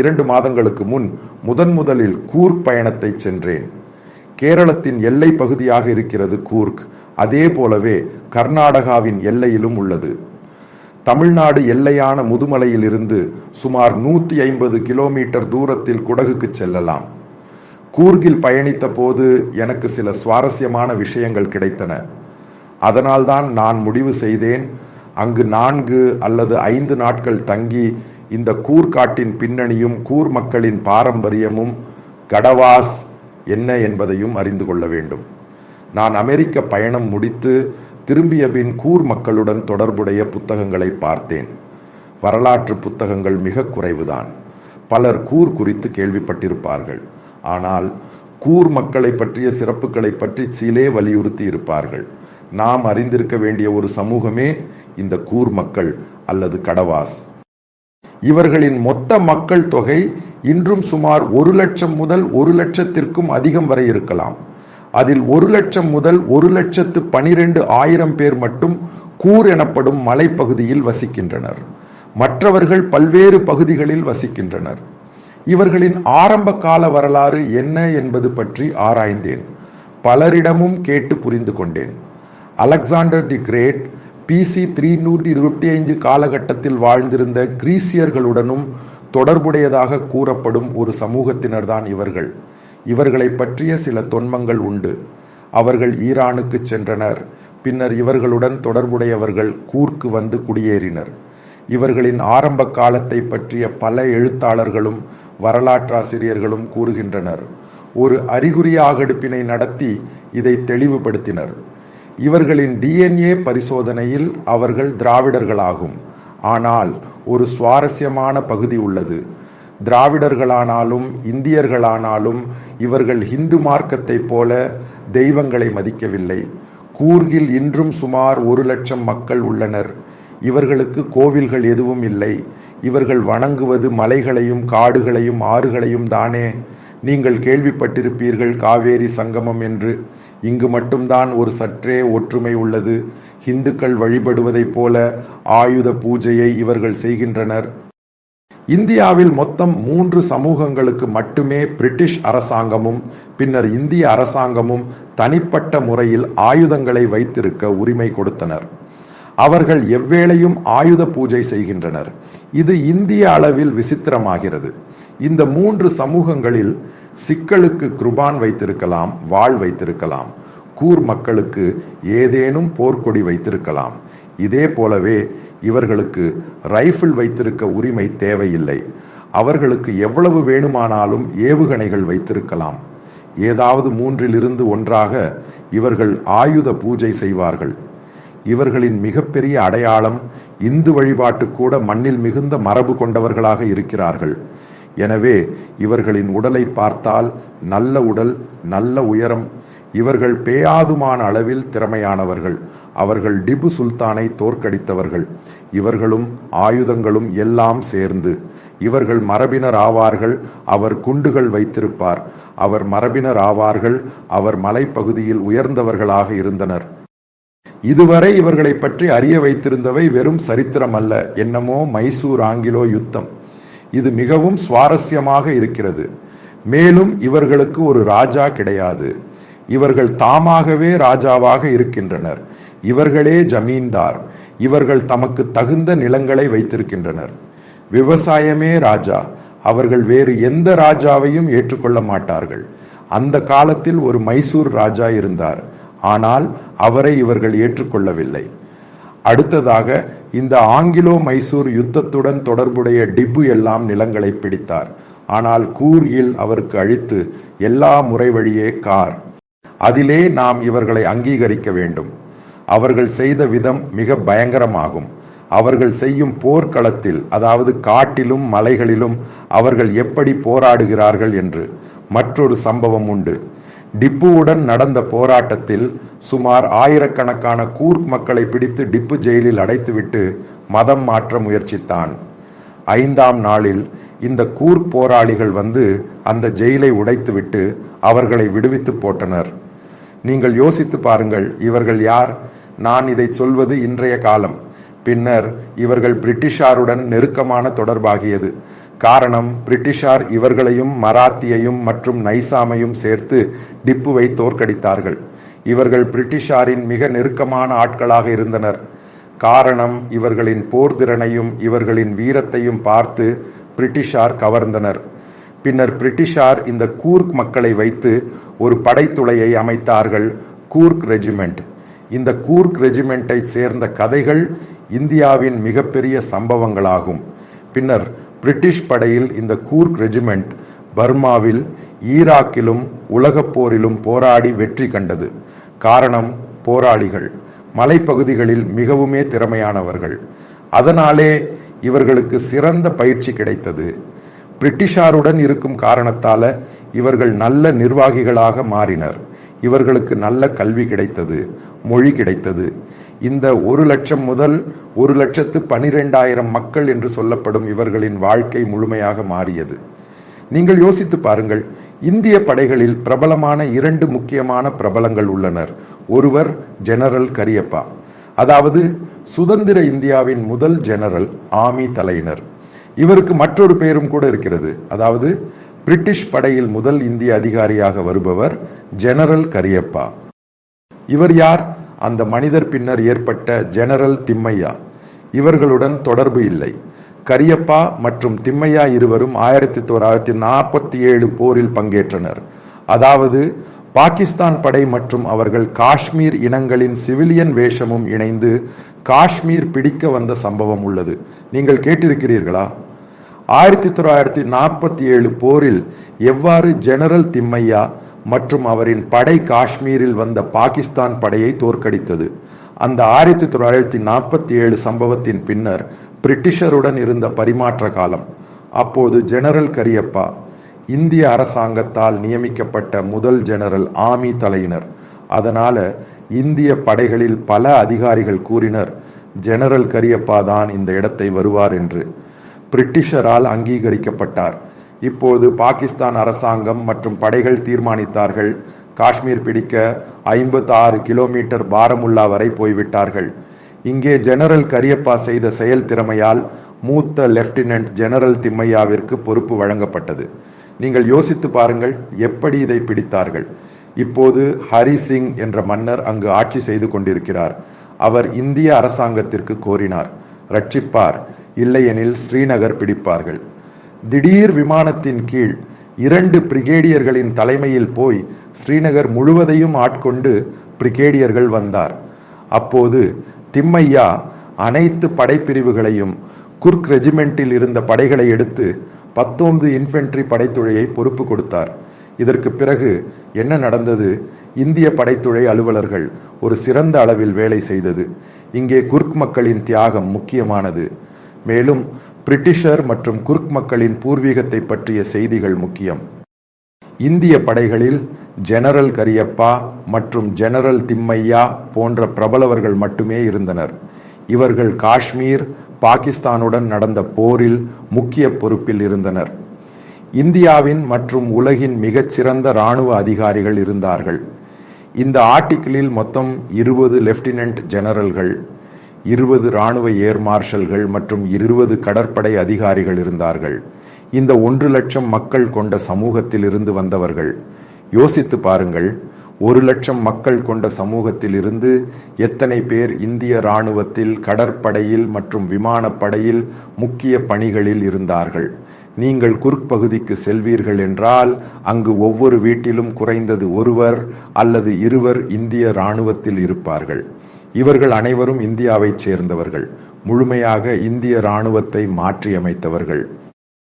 இரண்டு மாதங்களுக்கு முன் முதன் முதலில் கூர்க் பயணத்தை சென்றேன். கேரளத்தின் எல்லை பகுதியாக இருக்கிறது கூர்க். அதே போலவே கர்நாடகாவின் எல்லையிலும் உள்ளது. தமிழ்நாடு எல்லையான முதுமலையிலிருந்து சுமார் நூற்றி ஐம்பது கிலோமீட்டர் தூரத்தில் குடகுக்கு செல்லலாம். கூர்கில் பயணித்த போது எனக்கு சில சுவாரஸ்யமான விஷயங்கள் கிடைத்தன. அதனால்தான் நான் முடிவு செய்தேன் அங்கு நான்கு அல்லது ஐந்து நாட்கள் தங்கி இந்த கூர்காட்டின் பின்னணியும் கூர் மக்களின் பாரம்பரியமும் கடவாஸ் என்ன என்பதையும் அறிந்து கொள்ள வேண்டும். நான் அமெரிக்க பயணம் முடித்து திரும்பிய பின் கூர் மக்களுடன் தொடர்புடைய புத்தகங்களை பார்த்தேன். வரலாற்று புத்தகங்கள் மிக குறைவுதான். பலர் கூர் குறித்து கேள்விப்பட்டிருப்பார்கள். ஆனால் கூர் மக்களை பற்றிய சிறப்புகளை பற்றி சிலே வலியுறுத்தி இருப்பார்கள். நாம் அறிந்திருக்க வேண்டிய ஒரு சமூகமே இந்த கூர் மக்கள் அல்லது கடவாஸ். இவர்களின் மொத்த மக்கள் தொகை இன்றும் சுமார் ஒரு லட்சம் முதல் ஒரு லட்சத்திற்கும் அதிகம் வரை இருக்கலாம். அதில் ஒரு லட்சம் முதல் ஒரு லட்சத்து பனிரெண்டு ஆயிரம் பேர் மட்டும் கூர் எனப்படும் மலைப்பகுதியில் வசிக்கின்றனர். மற்றவர்கள் பல்வேறு பகுதிகளில் வசிக்கின்றனர். இவர்களின் ஆரம்ப கால வரலாறு என்ன என்பது பற்றி ஆராய்ந்தேன். பலரிடமும் கேட்டு புரிந்து கொண்டேன். Alexander the great BC three நூற்றி இருபத்தி ஐந்து காலகட்டத்தில் வாழ்ந்திருந்த கிரீசியர்களுடனும் தொடர்புடையதாக கூறப்படும் ஒரு சமூகத்தினர்தான் இவர்கள். இவர்களை பற்றிய சில தொன்மங்கள் உண்டு. அவர்கள் ஈரானுக்கு சென்றனர். பின்னர் இவர்களுடன் தொடர்புடையவர்கள் கூர்க்கு வந்து குடியேறினர். இவர்களின் ஆரம்ப காலத்தை பற்றிய பல எழுத்தாளர்களும் வரலாற்றாசிரியர்களும் கூறுகின்றனர். ஒரு அறிகுறி ஆகெடுப்பினை நடத்தி இதை தெளிவுபடுத்தினர். இவர்களின் டிஎன்ஏ பரிசோதனையில் அவர்கள் திராவிடர்களாகும். ஆனால் ஒரு சுவாரஸ்யமான பகுதி உள்ளது. திராவிடர்களானாலும் இந்தியர்களானாலும் இவர்கள் ஹிந்து மார்க்கத்தைப் போல தெய்வங்களை மதிக்கவில்லை. கூர்கில் இன்றும் சுமார் ஒரு லட்சம் மக்கள் உள்ளனர். இவர்களுக்கு கோவில்கள் எதுவும் இல்லை. இவர்கள் வணங்குவது மலைகளையும் காடுகளையும் ஆறுகளையும் தானே. நீங்கள் கேள்விப்பட்டிருப்பீர்கள் காவேரி சங்கமம் என்று. இங்கு மட்டும்தான் ஒரு சற்றே ஒற்றுமை உள்ளது. இந்துக்கள் வழிபடுவதைப் போல ஆயுத பூஜையை இவர்கள் செய்கின்றனர். இந்தியாவில் மொத்தம் மூன்று சமூகங்களுக்கு மட்டுமே பிரிட்டிஷ் அரசாங்கமும் பின்னர் இந்திய அரசாங்கமும் தனிப்பட்ட முறையில் ஆயுதங்களை வைத்திருக்க உரிமை கொடுத்தனர். அவர்கள் எவ்வேளையும் ஆயுத பூஜை செய்கின்றனர். இது இந்திய அளவில் விசித்திரமாகிறது. இந்த மூன்று சமூகங்களில் சிக்கலுக்கு குர்பான் வைத்திருக்கலாம் வாழ் வைத்திருக்கலாம் கூர் மக்களுக்கு ஏதேனும் போர்க்கொடி வைத்திருக்கலாம். இதே போலவே இவர்களுக்கு ரைஃபிள் வைத்திருக்க உரிமை தேவையில்லை. அவர்களுக்கு எவ்வளவு வேணுமானாலும் ஏவுகணைகள் வைத்திருக்கலாம். ஏதாவது மூன்றிலிருந்து ஒன்றாக இவர்கள் ஆயுத பூஜை செய்வார்கள். இவர்களின் மிகப்பெரிய அடையாளம் இந்து வழிபாட்டு கூட மண்ணில் மிகுந்த மரபு கொண்டவர்களாக இருக்கிறார்கள். எனவே இவர்களின் உடலை பார்த்தால் நல்ல உடல் நல்ல உயரம். இவர்கள் பேயாதுமான அளவில் திறமையானவர்கள். அவர்கள் டிபு சுல்தானை தோற்கடித்தவர்கள். இவர்களும் ஆயுதங்களும் எல்லாம் சேர்ந்து. இவர்கள் மரபினர் ஆவார்கள் அவர் குண்டுகள் வைத்திருப்பார். அவர் மரபினர் ஆவார்கள் அவர் மலைப்பகுதியில் உயர்ந்தவர்களாக இருந்தனர். இதுவரை இவர்களை பற்றி அறிய வைத்திருந்தவை வெறும் சரித்திரம் அல்ல. என்னமோ மைசூர் ஆங்கிலோ யுத்தம். இது மிகவும் சுவாரஸ்யமாக இருக்கிறது. மேலும் இவர்களுக்கு ஒரு ராஜா கிடையாது. இவர்கள் தாமாகவே ராஜாவாக இருக்கின்றனர். இவர்களே ஜமீன்தார். இவர்கள் தமக்கு தகுந்த நிலங்களை வைத்திருக்கின்றனர். விவசாயமே ராஜா. அவர்கள் வேறு எந்த ராஜாவையும் ஏற்றுக்கொள்ள மாட்டார்கள். அந்த காலத்தில் ஒரு மைசூர் ராஜா இருந்தார். ஆனால் அவரை இவர்கள் ஏற்றுக்கொள்ளவில்லை. அடுத்ததாக இந்த ஆங்கிலோ மைசூர் யுத்தத்துடன் தொடர்புடைய டிப்பு எல்லாம் நிலங்களை பிடித்தார். ஆனால் கூர்கில் அவருக்கு அழித்து எல்லா முறை வழியே கார். அதிலே நாம் இவர்களை அங்கீகரிக்க வேண்டும். அவர்கள் செய்த விதம் மிக பயங்கரமாகும். அவர்கள் செய்யும் போர்க்களத்தில் அதாவது காட்டிலும் மலைகளிலும் அவர்கள் எப்படி போராடுகிறார்கள் என்று மற்றொரு சம்பவம் உண்டு. டிப்புவுடன் நடந்த போராட்டத்தில் சுமார் ஆயிரக்கணக்கான கூர்க் மக்களை பிடித்து டிப்பு ஜெயிலில் அடைத்துவிட்டு மதம் மாற்ற முயற்சித்தான். ஐந்தாம் நாளில் இந்த கூர்க் போராளிகள் வந்து அந்த ஜெயிலை உடைத்துவிட்டு அவர்களை விடுவித்து போட்டனர். நீங்கள் யோசித்து பாருங்கள் இவர்கள் யார்? நான் இதை சொல்வது இன்றைய காலம். பின்னர் இவர்கள் பிரிட்டிஷாருடன் நெருக்கமான தொடர்பாகியது. காரணம் பிரிட்டிஷார் இவர்களையும் மராத்தியையும் மற்றும் நைசாமையும் சேர்த்து டிப்புவை தோற்கடித்தார்கள். இவர்கள் பிரிட்டிஷாரின் மிக நெருக்கமான ஆட்களாக இருந்தனர். காரணம் இவர்களின் போர்திறனையும் இவர்களின் வீரத்தையும் பார்த்து பிரிட்டிஷார் கவர்ந்தனர். பின்னர் பிரிட்டிஷார் இந்த கூர்க் மக்களை வைத்து ஒரு படைத்துளையை அமைத்தார்கள் கூர்க் ரெஜிமெண்ட். இந்த கூர்க் ரெஜிமெண்ட்டை சேர்ந்த கதைகள் இந்தியாவின் மிகப்பெரிய சம்பவங்களாகும். பின்னர் பிரிட்டிஷ் படையில் இந்த கூர்க் ரெஜிமெண்ட் பர்மாவில் ஈராக்கிலும் உலகப் போரிலும் போராடி வெற்றி கண்டது. காரணம் போராளிகள். மலைப்பகுதிகளில் மிகவுமே திறமையானவர்கள். அதனாலே இவர்களுக்கு சிறந்த பயிற்சி கிடைத்தது. பிரிட்டிஷாருடன் இருக்கும் காரணத்தால இவர்கள் நல்ல நிர்வாகிகளாக மாறினர். இவர்களுக்கு நல்ல கல்வி கிடைத்தது மொழி கிடைத்தது. இந்த ஒரு லட்சம் முதல் ஒரு லட்சத்து பனிரெண்டாயிரம் மக்கள் என்று சொல்லப்படும் இவர்களின் வாழ்க்கை முழுமையாக மாறியது. நீங்கள் யோசித்து பாருங்கள் இந்திய படைகளில் பிரபலமான இரண்டு முக்கியமான பிரபலங்கள் உள்ளனர். ஒருவர் ஜெனரல் கரியப்பா. அதாவது சுதந்திர இந்தியாவின் முதல் ஜெனரல் ஆமி தலையினர் இவருக்கு மற்றொரு பெயரும் கூட இருக்கிறது. அதாவது பிரிட்டிஷ் படையில் முதல் இந்திய அதிகாரியாக வருபவர் ஜெனரல் கரியப்பா. இவர் யார்? அந்த மனிதர் பின்னர் ஏற்பட்ட ஜெனரல் திம்மையா. இவர்களுடன் தொடர்பு இல்லை. கரியப்பா மற்றும் திம்மையா இருவரும் ஆயிரத்தி தொள்ளாயிரத்தி நாற்பத்தி ஏழு போரில் பங்கேற்றனர். அதாவது பாகிஸ்தான் படை மற்றும் அவர்கள் காஷ்மீர் இனங்களின் சிவிலியன் வேஷமும் இணைந்து காஷ்மீர் பிடிக்க வந்த சம்பவம் உள்ளது. நீங்கள் கேட்டிருக்கிறீர்களா? ஆயிரத்தி தொள்ளாயிரத்தி நாற்பத்தி ஏழு போரில் எவ்வாறு ஜெனரல் திம்மையா மற்றும் அவரின் படை காஷ்மீரில் வந்த பாகிஸ்தான் படையை தோற்கடித்தது. அந்த ஆயிரத்தி தொள்ளாயிரத்தி நாற்பத்தி ஏழு சம்பவத்தின் பின்னர் பிரிட்டிஷருடன் இருந்த பரிமாற்ற காலம். அப்போது ஜெனரல் கரியப்பா இந்திய அரசாங்கத்தால் நியமிக்கப்பட்ட முதல் ஜெனரல் ஆமி தலையினர். அதனால இந்திய படைகளில் பல அதிகாரிகள் கூறினர் ஜெனரல் கரியப்பா தான் இந்த இடத்தை வருவார் என்று. பிரிட்டிஷரால் அங்கீகரிக்கப்பட்டார். இப்போது பாகிஸ்தான் அரசாங்கம் மற்றும் படைகள் தீர்மானித்தார்கள். காஷ்மீர் பிடிக்க ஐம்பத்தி ஆறு கிலோமீட்டர் பாரமுல்லா வரை போய்விட்டார்கள். இங்கே ஜெனரல் கரியப்பா செய்த செயல் திறமையால் மூத்த லெப்டினன்ட் ஜெனரல் திம்மையாவிற்கு பொறுப்பு வழங்கப்பட்டது. நீங்கள் யோசித்து பாருங்கள் எப்படி இதை பிடித்தார்கள். இப்போது ஹரி சிங் என்ற மன்னர் அங்கு ஆட்சி செய்து கொண்டிருக்கிறார். அவர் இந்திய அரசாங்கத்திற்கு கோரினார். ரட்சிப்பார். இல்லையெனில் ஸ்ரீநகர் பிடிப்பார்கள். திடீர் விமானத்தின் கீழ் இரண்டு பிரிகேடியர்களின் தலைமையில் போய் ஸ்ரீநகர் முழுவதையும் ஆட்கொண்டு பிரிகேடியர்கள் வந்தார். அப்போது திம்மையா அனைத்து படைப்பிரிவுகளையும் குர்க் ரெஜிமெண்டில் இருந்த படைகளை எடுத்து பத்தொன்பது இன்ஃபென்ட்ரி படைத்துழையை பொறுப்பு கொடுத்தார். இதற்கு பிறகு என்ன நடந்தது? இந்திய படைத்துறை அலுவலர்கள் ஒரு சிறந்த அளவில் வேலை செய்தது. இங்கே குர்க் மக்களின் தியாகம் முக்கியமானது. மேலும் பிரிட்டிஷர் மற்றும் குர்க் மக்களின் பூர்வீகத்தை பற்றிய செய்திகள் முக்கியம். இந்திய படைகளில் ஜெனரல் கரியப்பா மற்றும் ஜெனரல் திம்மையா போன்ற பிரபலவர்கள் மட்டுமே இருந்தனர். இவர்கள் காஷ்மீர் பாகிஸ்தானுடன் நடந்த போரில் முக்கிய பொறுப்பில் இருந்தனர். இந்தியாவின் மற்றும் உலகின் மிகச்சிறந்த இராணுவ அதிகாரிகள் இருந்தார்கள். இந்த ஆர்டிக்கிளில் மொத்தம் இருபது லெப்டினன்ட் ஜெனரல்கள். இருபது இராணுவ ஏர் மார்ஷல்கள் மற்றும் இருபது கடற்படை அதிகாரிகள் இருந்தார்கள். இந்த ஒன்று லட்சம் மக்கள் கொண்ட சமூகத்தில் இருந்து வந்தவர்கள். யோசித்து பாருங்கள் ஒரு லட்சம் மக்கள் கொண்ட சமூகத்தில் இருந்து எத்தனை பேர் இந்திய இராணுவத்தில் கடற்படையில் மற்றும் விமானப்படையில் முக்கிய பணிகளில் இருந்தார்கள். நீங்கள் குர்க் பகுதிக்கு செல்வீர்கள் என்றால் அங்கு ஒவ்வொரு வீட்டிலும் குறைந்தது ஒருவர் அல்லது இருவர் இந்திய இராணுவத்தில் இருப்பார்கள். இவர்கள் அனைவரும் இந்தியாவைச் சேர்ந்தவர்கள். முழுமையாக இந்திய இராணுவத்தை மாற்றியமைத்தவர்கள்.